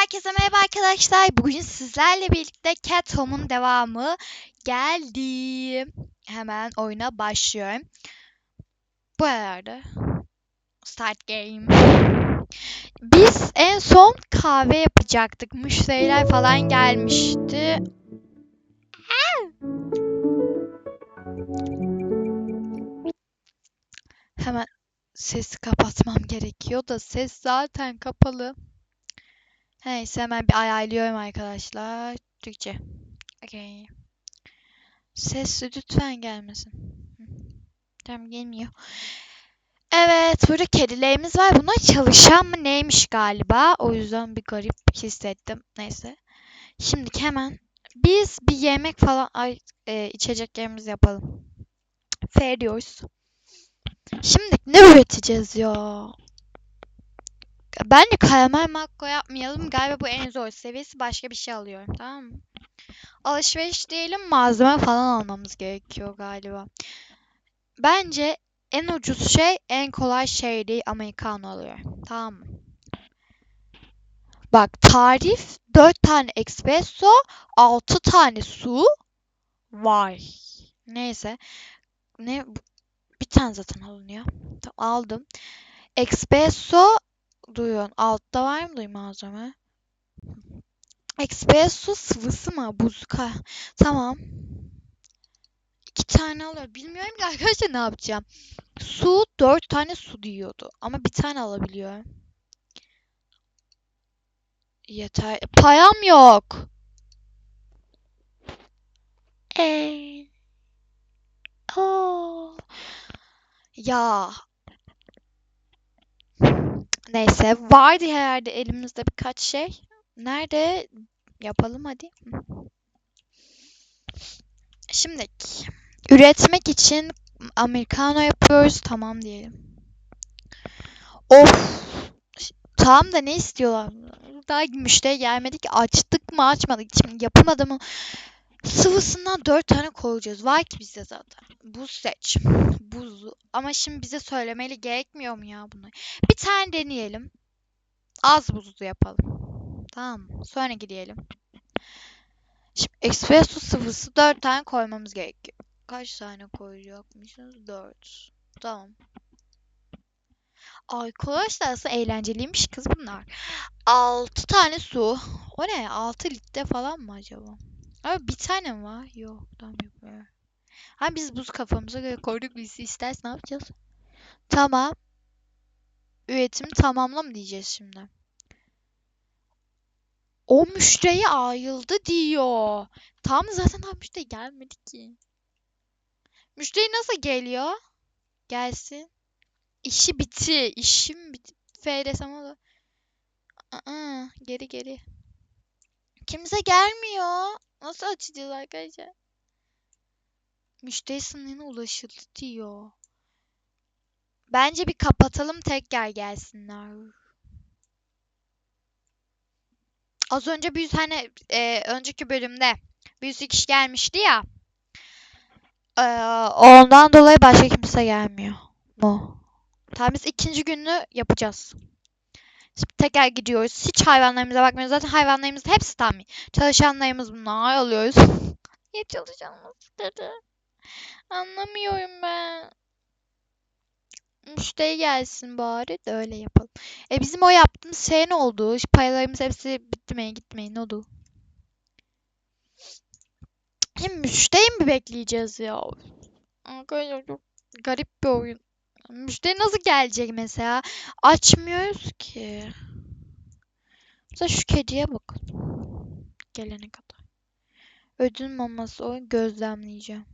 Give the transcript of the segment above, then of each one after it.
Herkese merhaba arkadaşlar. Bugün sizlerle birlikte Cat Home'un devamı geldi. Hemen oyuna başlıyorum. Bu arada Start Game. Biz en son kahve yapacaktık. Müşteriler falan gelmişti. Hemen sesi kapatmam gerekiyor da ses zaten kapalı. Neyse hemen bir ayarlıyorum arkadaşlar. Türkçe. Okay. Ses lütfen gelmesin. Tamam gelmiyor. Evet burada kedilerimiz var. Bunlar çalışan mı neymiş galiba. O yüzden bir garip hissettim. Neyse. Şimdi hemen biz bir yemek falan ay, e, içeceklerimizi yapalım. Fair diyoruz. Şimdi ne üreteceğiz ya? Bence karamel makko yapmayalım. Galiba bu en zor seviyesi. Başka bir şey alıyorum. Tamam mı? Alışveriş diyelim malzeme falan almamız gerekiyor galiba. Bence en ucuz şey en kolay şey değil. Americano alıyorum. Tamam mı? Bak tarif 4 tane espresso 6 tane su var. Neyse. Ne bir tane zaten alınıyor. Tamam, aldım. Espresso duyuyorsun. Altta var mı duyma malzeme? Espresso sıvısı mı? Buzka. Tamam. İki tane alır. Bilmiyorum ki arkadaşlar ne yapacağım. Su dört tane su diyordu. Ama bir tane alabiliyorum. Yeter. Payam yok. Eee. Oo. Ya. Neyse. Vardı herhalde elimizde birkaç şey. Nerede? Yapalım hadi. Şimdi üretmek için americano yapıyoruz. Tamam diyelim. Of. Tamam da ne istiyorlar? Daha müşteri gelmedi ki. Açtık mı açmadık. Şimdi yapamadı mı? Sıvısından dört tane koyacağız. Var ki bizde zaten. Buz seç. Buzlu. Ama şimdi bize söylemeli gerekmiyor mu ya bunu? Bir tane deneyelim. Az buzlu yapalım. Tamam? Sonra gidelim. Şimdi espresso sıvısı 4 tane koymamız gerekiyor. Kaç tane koyacakmışız? 4. Tamam. Arkadaşlar aslında eğlenceliymiş kız bunlar. 6 tane su. O ne? 6 litre falan mı acaba? Ama bir tane mi var? Yok. Tamam yok. Ha biz buz kafamıza göre koyduk. Biz istersen ne yapacağız? Tamam. Üretimi tamamla mı diyeceğiz şimdi? O müşteriye ayrıldı diyor. Tam zaten daha müşteri gelmedi ki. Müşteri nasıl geliyor? Gelsin. İşi bitti. İşim bitti. F desem olur. Aa, geri geri. Kimse gelmiyor. Nasıl açacağız arkadaşlar? Müşteri sınırına ulaşıldı diyor. Bence bir kapatalım tekrar gelsinler. Az önce bir tane e, önceki bölümde bir sürü kişi gelmişti ya. E, ondan dolayı başka kimse gelmiyor mu? Tamam biz ikinci günü yapacağız. Tekrar gidiyoruz. Hiç hayvanlarımıza bakmıyoruz. Zaten hayvanlarımız hepsi tam Çalışanlarımız bunlar alıyoruz. Niye çalışanımız dedi? Anlamıyorum ben. Müşteri gelsin bari de öyle yapalım. E bizim o yaptığımız şey ne oldu? Paralarımız hepsi bitti mi? Gitmeyin ne oldu? Hem müşteri mi bekleyeceğiz ya? Arkadaşlar çok garip bir oyun. Müşteri nasıl gelecek mesela? Açmıyoruz ki. Mesela şu kediye bakın. Gelene kadar. Ödül maması o gözlemleyeceğim.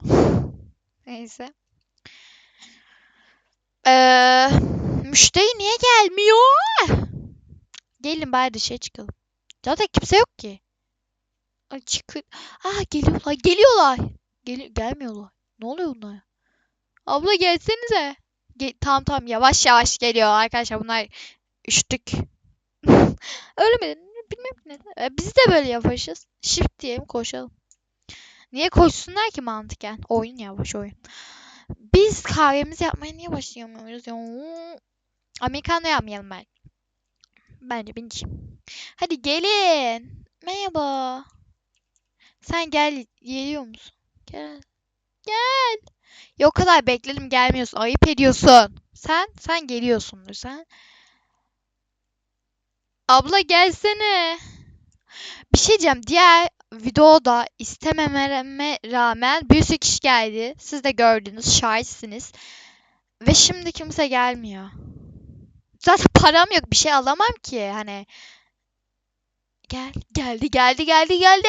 Neyse. Ee, müşteri niye gelmiyor? Gelin bari dışarı çıkalım. Zaten kimse yok ki. Ay çıkın. Ah geliyorlar. Geliyorlar. Gel gelmiyorlar. Ne oluyor bunlar? Abla gelsenize. Ge tamam tamam yavaş yavaş geliyor arkadaşlar. Bunlar üşüttük. Öyle mi? Bilmem neden. E, biz de böyle yavaşız. Shift diyelim koşalım. Niye koşsunlar ki mantıken? Oyun yavaş oyun. Biz kahvemizi yapmaya niye başlayamıyoruz ya? Americano yapmayalım ben. Bence bineceğim. Hadi gelin. Merhaba. Sen gel. Geliyor musun? Gel. Gel. Ya o kadar bekledim gelmiyorsun. Ayıp ediyorsun. Sen sen geliyorsundur sen. Abla gelsene. Bir şey diyeceğim. Diğer videoda istemememe rağmen bir sürü kişi geldi. Siz de gördünüz, şahitsiniz. Ve şimdi kimse gelmiyor. Zaten param yok. Bir şey alamam ki. Hani gel, geldi, geldi, geldi, geldi.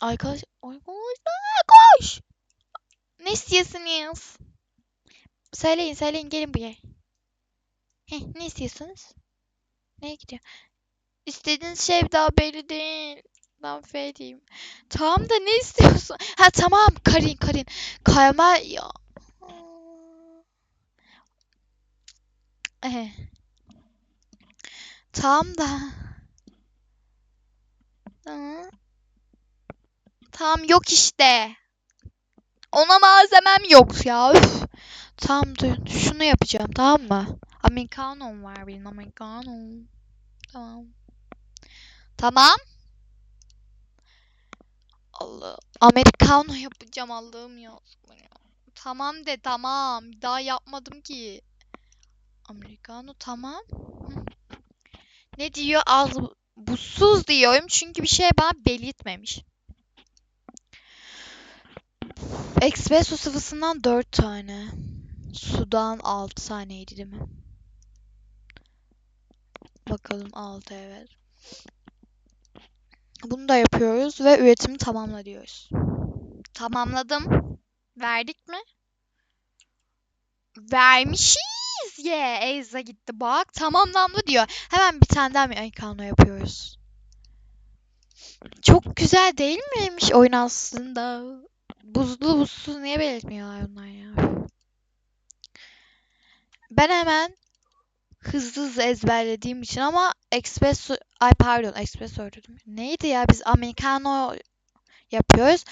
Arkadaş, arkadaşlar koş. Ne istiyorsunuz? Söyleyin, söyleyin gelin buraya. Heh, ne istiyorsunuz? Neye gidiyor? İstediğiniz şey daha belli değil. Ben Feri'yim. Tamam da ne istiyorsun? Ha tamam Karin Karin. Kayma ya. Eh. Tamam da. Tamam yok işte. Ona malzemem yok ya. Üf. Tamam dur. Şunu yapacağım tamam mı? Americano var benim Americano. Tamam. Tamam. Allah. Americano yapacağım Allah'ım ya. Tamam de tamam. Daha yapmadım ki. Americano tamam. Ne diyor? Az buzsuz diyorum çünkü bir şey bana belirtmemiş. Espresso sıvısından 4 tane. Sudan 6 taneydi değil mi? Bakalım 6 evet. Bunu da yapıyoruz ve üretimi tamamla diyoruz. Tamamladım. Verdik mi? Vermişiz. Ye, Eyza gitti bak. Tamamlandı diyor. Hemen bir tane daha Americano yapıyoruz. Çok güzel değil miymiş oyun aslında? Buzlu buzsuz niye belirtmiyorlar onlar ya? Ben hemen hızlı hızlı ezberlediğim için ama espresso ay pardon espresso dedim. Neydi ya biz americano yapıyoruz.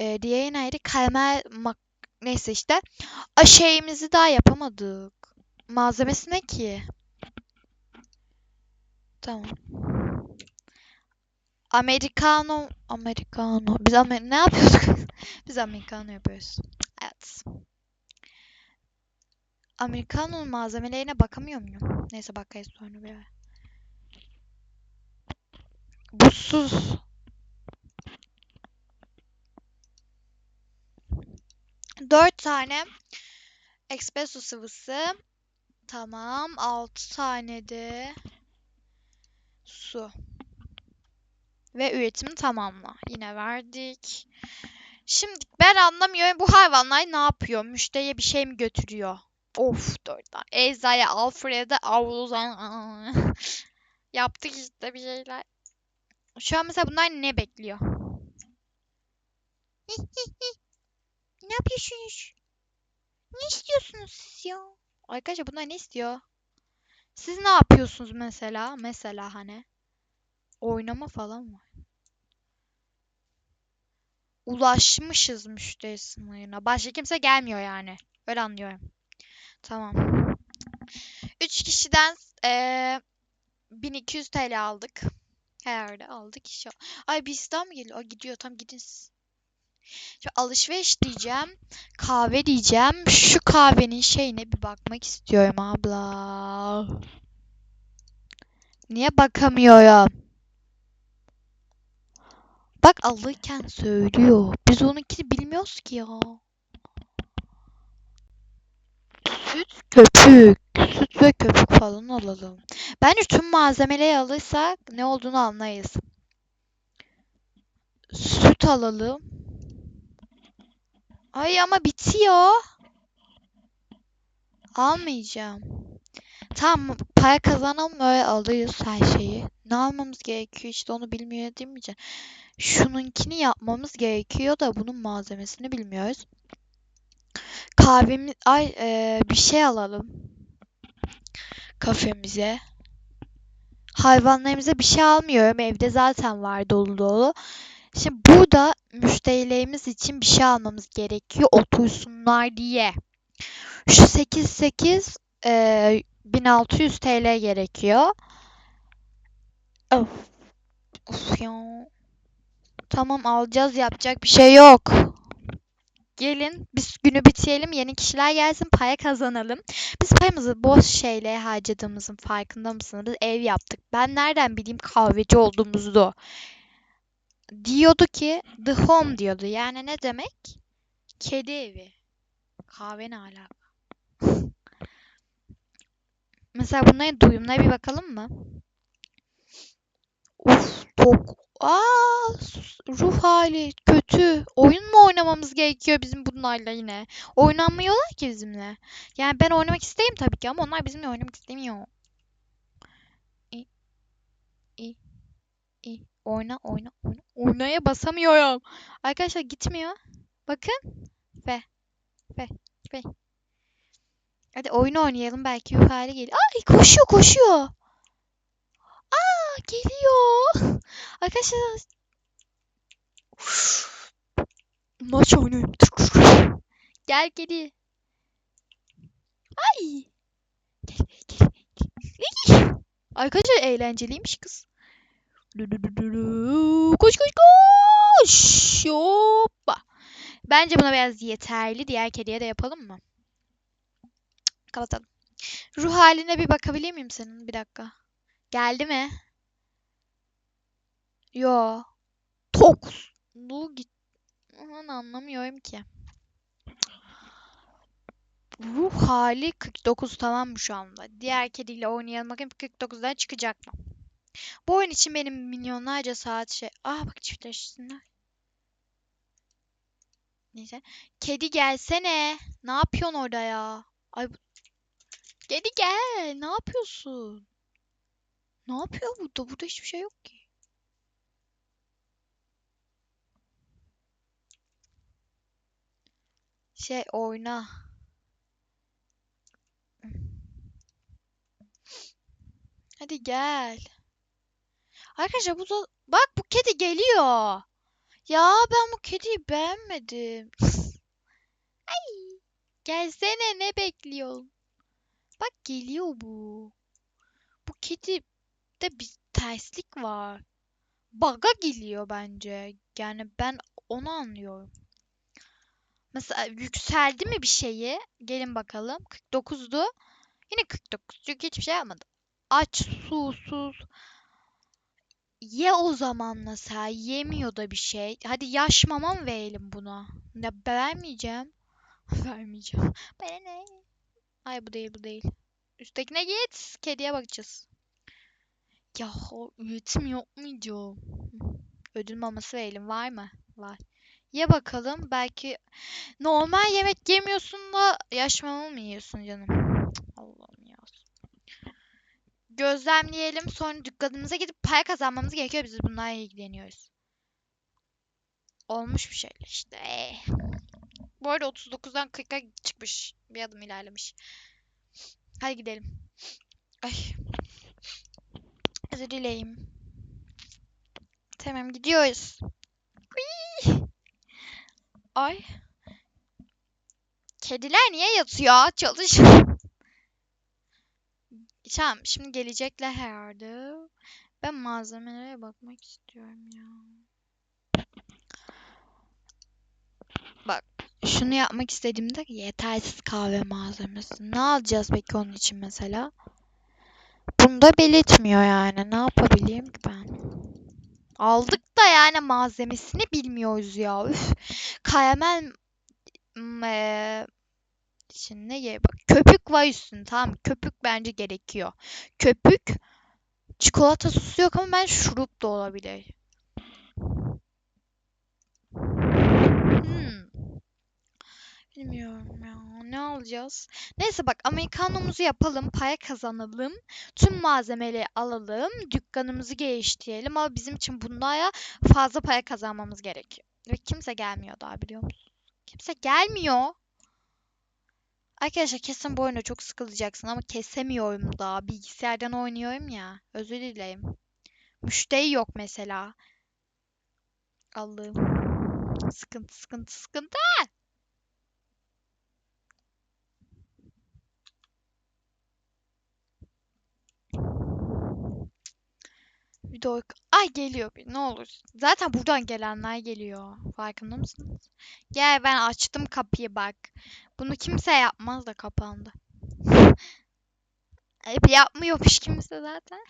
Ee, diğeri neydi? Karamel mak neyse işte. A şeyimizi daha yapamadık. Malzemesi ne ki? Tamam. Americano, Americano. Biz Amer ne yapıyorduk? Biz Americano yapıyoruz. Evet. Americano'nun malzemelerine bakamıyor muyum? Neyse bakayım sonra bir ara. Buzsuz. Dört tane espresso sıvısı. Tamam. Altı tane de su. Ve üretimi tamamla. Yine verdik. Şimdi ben anlamıyorum bu hayvanlar ne yapıyor? Müşteriye bir şey mi götürüyor? Of dört tane. Eza'ya, Alfred'e, Avluzan. Yaptık işte bir şeyler. Şu an mesela bunlar ne bekliyor? ne yapıyorsunuz? Ne istiyorsunuz siz ya? Arkadaşlar bunlar ne istiyor? Siz ne yapıyorsunuz mesela? Mesela hani? Oynama falan mı? Ulaşmışız müşteri sınırına. Başka kimse gelmiyor yani. Öyle anlıyorum. Tamam. 3 kişiden eee 1200 TL aldık. Herhalde aldık inşallah. Ay daha mı geliyor? Ay gidiyor. Tam gidin siz. Alışveriş diyeceğim. Kahve diyeceğim. Şu kahvenin şeyine bir bakmak istiyorum abla. Niye bakamıyorum? Bak alırken söylüyor. Biz onunkini bilmiyoruz ki ya. Süt, köpük. Süt ve köpük falan alalım. Bence tüm malzemeleri alırsak ne olduğunu anlayız. Süt alalım. Ay ama bitiyor. Almayacağım. Tamam para kazanalım öyle alırız her şeyi. Ne almamız gerekiyor işte onu değil mi? Şununkini yapmamız gerekiyor da bunun malzemesini bilmiyoruz. Kahvemiz ay eee, bir şey alalım. Kafemize. Hayvanlarımıza bir şey almıyorum. Evde zaten var dolu dolu. Şimdi burada müşterilerimiz için bir şey almamız gerekiyor. Otursunlar diye. Şu 88 eee 1600 TL gerekiyor. Of. Of ya. Tamam alacağız yapacak bir şey yok. Gelin biz günü bitirelim yeni kişiler gelsin para kazanalım. Biz payımızı boş şeyle harcadığımızın farkında mısınız? Ev yaptık. Ben nereden bileyim kahveci olduğumuzu? Diyordu ki the home diyordu. Yani ne demek? Kedi evi. Kahve ne alaka? Mesela bunların duyumuna bir bakalım mı? Uf çok. Aa ruh hali kötü. Oyun mu oynamamız gerekiyor bizim bunlarla yine? Oynanmıyorlar ki bizimle. Yani ben oynamak isteyeyim tabii ki ama onlar bizimle oynamak istemiyor. İ, i, i. Oyna oyna oyna. Oynaya basamıyorum. Arkadaşlar gitmiyor. Bakın. Ve. Ve. Ve. Hadi oyun oynayalım belki hali gelir. Ay koşuyor koşuyor. Aa geliyor. Arkadaşlar maç oynayayım. Gel kedi. Ay. Gel gel. gel. Arkadaşlar eğlenceliymiş kız. Koş koş koş. Hoppa. Bence buna biraz yeterli. Diğer kediye de yapalım mı? Kapatalım. Ruh haline bir bakabilir miyim senin? Bir dakika. Geldi mi? Yo. Toks. Bu git. Aman anlamıyorum ki. Ruh hali 49 tamam mı şu anda? Diğer kediyle oynayalım bakayım 49'dan çıkacak mı? Bu oyun için benim milyonlarca saat şey... Ah bak çiftleşsinler. Neyse. Kedi gelsene. Ne yapıyorsun orada ya? Ay Kedi gel. Ne yapıyorsun? Ne yapıyor burada? Burada hiçbir şey yok ki. Şey oyna. Hadi gel. Arkadaşlar bu da... Bak bu kedi geliyor. Ya ben bu kediyi beğenmedim. Ay. Gelsene ne bekliyorsun? Bak geliyor bu. Bu kedi de bir terslik var. Baga geliyor bence. Yani ben onu anlıyorum. Mesela yükseldi mi bir şeyi? Gelin bakalım. 49'du. Yine 49. Çünkü hiçbir şey yapmadı. Aç, susuz. Ye o zaman mesela. Yemiyor da bir şey. Hadi yaş mama mı verelim buna? Ya vermeyeceğim. vermeyeceğim. Bana ne? Ay bu değil bu değil. Üsttekine git. Kediye bakacağız. Ya üretim yapmayacağım. Ödül maması verelim. Var mı? Var. Ye bakalım. Belki normal yemek yemiyorsun da yaş mama mı yiyorsun canım? Allah'ım ya. Gözlemleyelim. Sonra dükkanımıza gidip para kazanmamız gerekiyor. Biz bunlarla ilgileniyoruz. Olmuş bir şeyler işte. Bu arada 39'dan 40'a çıkmış. Bir adım ilerlemiş. Hadi gidelim. Ay. Özür dileyim. Tamam gidiyoruz. Ay. Kediler niye yatıyor? Çalış. Tamam şimdi gelecekler herhalde. Ben malzemelere bakmak istiyorum ya. Şunu yapmak istediğimde yetersiz kahve malzemesi. Ne alacağız peki onun için mesela? Bunda belirtmiyor yani. Ne yapabileyim ki ben? Aldık da yani malzemesini bilmiyoruz ya. Üf. Karamel eee Şimdi ne ye bak köpük var üstünde tamam? Köpük bence gerekiyor. Köpük çikolata sosu yok ama ben şurup da olabilir. Bilmiyorum ya. Ne alacağız? Neyse bak Amerikanomuzu yapalım. Para kazanalım. Tüm malzemeleri alalım. Dükkanımızı geliştirelim. Ama bizim için bunlara fazla para kazanmamız gerekiyor. Ve kimse gelmiyor daha biliyor musun? Kimse gelmiyor. Arkadaşlar kesin bu oyunda çok sıkılacaksın ama kesemiyorum daha. Bilgisayardan oynuyorum ya. Özür dilerim. Müşteri yok mesela. Allah'ım. Sıkıntı sıkıntı sıkıntı. Dork. Ay geliyor bir ne olur. Zaten buradan gelenler geliyor. Farkında mısınız? Gel ben açtım kapıyı bak. Bunu kimse yapmaz da kapandı. Hep yapmıyormuş kimse zaten.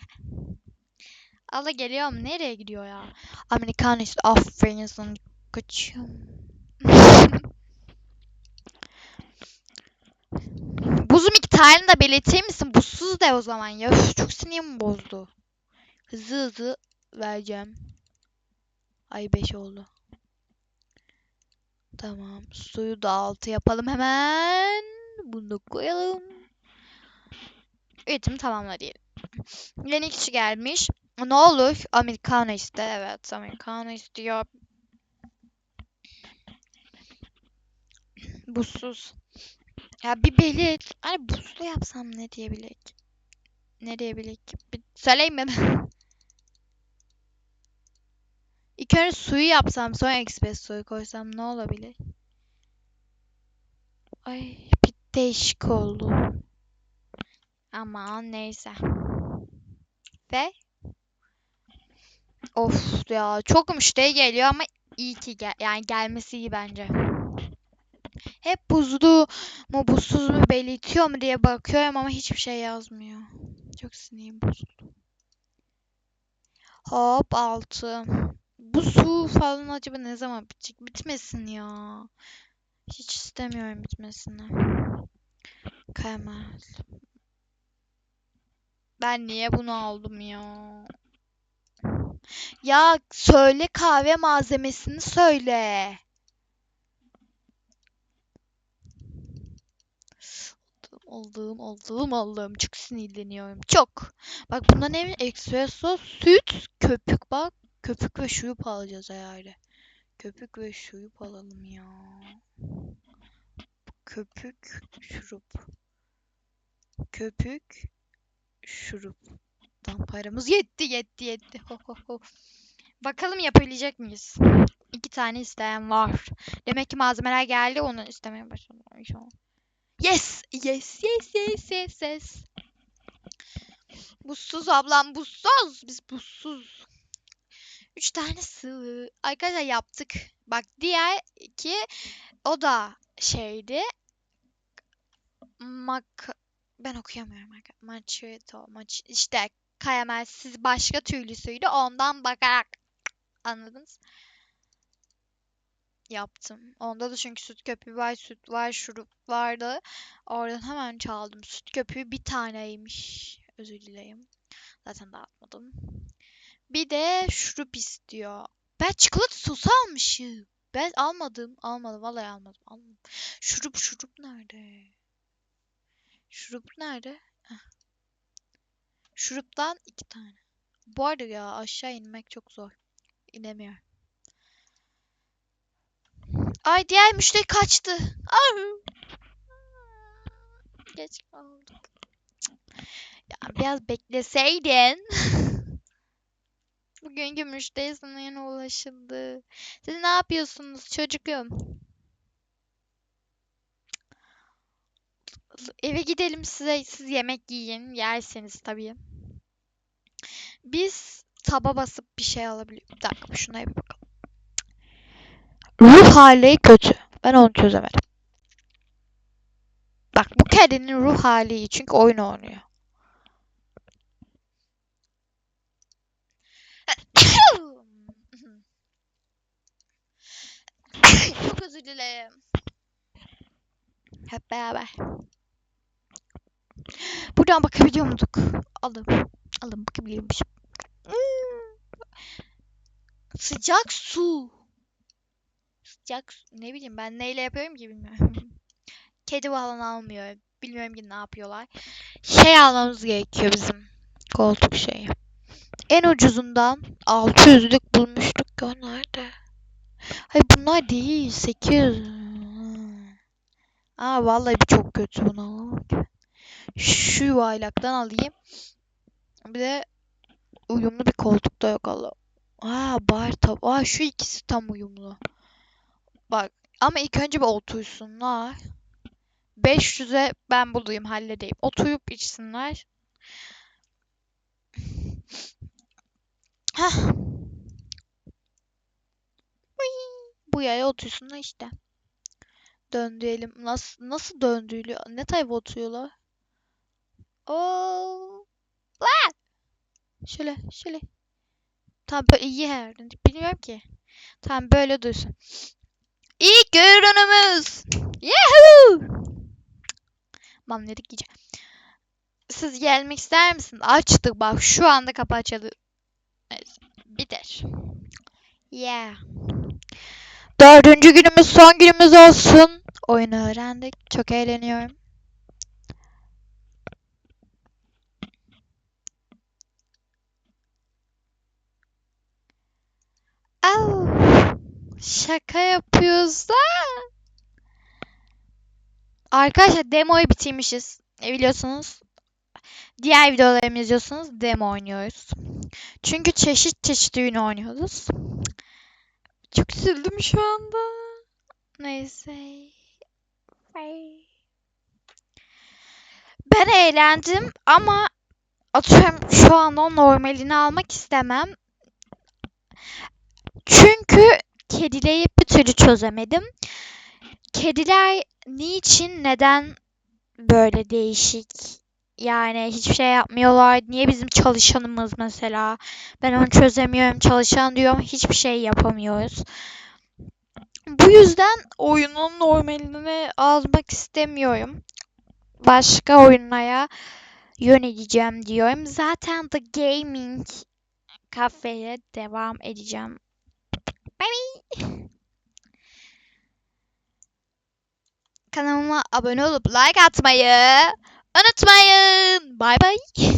Allah geliyorum. Nereye gidiyor ya? Amerikan işte aferin sana kaçıyorum. Buzum miktarını da belirtir misin? Buzsuz de o zaman ya. Çok sinirimi bozdu. Hızlı hızlı vereceğim. Ay 5 oldu. Tamam. Suyu da altı yapalım hemen. Bunu da koyalım. Üretim tamamla diyelim. Yeni kişi gelmiş. Ne olur? Americano iste. Evet. Americano istiyor. Buzsuz. Ya bir belit. Hani buzlu yapsam ne diyebilecek? Ne diyebilecek? Bir söyleyeyim mi? İlk önce suyu yapsam sonra espressoyu koysam ne olabilir? Ay bir değişik oldu. Aman neyse. Ve of ya çok müşteri geliyor ama iyi ki gel yani gelmesi iyi bence. Hep buzlu mu buzsuz mu belirtiyor mu diye bakıyorum ama hiçbir şey yazmıyor. Çok sinirim bozuldu. Hop altı. Bu su falan acaba ne zaman bitecek? Bitmesin ya. Hiç istemiyorum bitmesini. Karamel. Ben niye bunu aldım ya? Ya söyle kahve malzemesini söyle. Aldığım aldığım aldığım çok sinirleniyorum çok. Bak bunda ne espresso süt köpük bak köpük ve şurup alacağız herhalde. Köpük ve şurup alalım ya. Köpük şurup. Köpük şurup. Tam paramız yetti yetti yetti. Ho, ho, ho. Bakalım yapabilecek miyiz? İki tane isteyen var. Demek ki malzemeler geldi onu istemeye başladım. Yes! Yes, yes, yes, yes, yes. Buzsuz ablam, buzsuz. Biz buzsuz. Üç tane sıvı. Arkadaşlar yaptık. Bak diğer iki o da şeydi. Mak ben okuyamıyorum. Macchiato, maç işte karamelsiz başka türlüsüydü. Ondan bakarak anladınız? Yaptım. Onda da çünkü süt köpüğü var, süt var, şurup vardı. Oradan hemen çaldım. Süt köpüğü bir taneymiş. Özür dileyim. Zaten dağıtmadım. Bir de şurup istiyor. Ben çikolata sosu almışım. Ben almadım. Almadım. Vallahi almadım. almadım. Şurup şurup nerede? Şurup nerede? Şuruptan iki tane. Bu arada ya aşağı inmek çok zor. İnemiyorum. Ay diğer müşteri kaçtı. Au. Geç kaldık. Ya biraz bekleseydin. Bugünkü müşteri sınırına ulaşıldı. Siz ne yapıyorsunuz çocuğum? Eve gidelim size siz yemek yiyin. Yerseniz tabii. Biz taba basıp bir şey alabiliyoruz. Bir dakika şuna bir bakalım. Ruh hali kötü. Ben onu çözemedim. Bak bu kedinin ruh hali iyi çünkü oyun oynuyor. Çok özür dilerim. Hep beraber. Buradan bakabiliyor muyduk? Alın. Alın bakabiliyormuşum. Hmm. Sıcak su. Sıcak su. Ne bileyim ben neyle yapıyorum ki bilmiyorum. Kedi falan almıyor. Bilmiyorum ki ne yapıyorlar. Şey almamız gerekiyor bizim. Koltuk şeyi. En ucuzundan 600'lük bulmuştuk o nerede? Hayır bunlar değil. 800. Aa vallahi bir çok kötü bunu. Şu yuvarlaktan alayım. Bir de uyumlu bir koltuk da yok Allah. Aa bar tab. Aa şu ikisi tam uyumlu. Bak ama ilk önce bir otursunlar. 500'e ben bulayım halledeyim. Oturup içsinler. Yaya otuyorsun da işte. Döndürelim. Nasıl nasıl döndürülüyor? Ne tarafa oturuyorlar? Oo. Lan! Şöyle şöyle. Tamam böyle iyi herhalde. Bilmiyorum ki. Tamam böyle dursun. İlk ürünümüz. Yahoo! Mam dedik iyice. Siz gelmek ister misiniz? Açtık bak şu anda kapı açıldı. Neyse. Biter. Yeah. Dördüncü günümüz son günümüz olsun. Oyunu öğrendik. Çok eğleniyorum. Au. Şaka yapıyoruz da. Arkadaşlar demoyu bitirmişiz. E biliyorsunuz. Diğer videolarımı izliyorsunuz. Demo oynuyoruz. Çünkü çeşit çeşit oyun oynuyoruz. Çok üzüldüm şu anda. Neyse. Ben eğlendim ama atıyorum şu anda o normalini almak istemem. Çünkü kedileri bir türlü çözemedim. Kediler niçin, neden böyle değişik? Yani hiçbir şey yapmıyorlar. Niye bizim çalışanımız mesela? Ben onu çözemiyorum. Çalışan diyorum hiçbir şey yapamıyoruz. Bu yüzden oyunun normalini almak istemiyorum. Başka oyunlara yöneleceğim diyorum. Zaten The Gaming kafeye devam edeceğim. Bye. Kanalıma abone olup like atmayı unutmayın. Bye bye.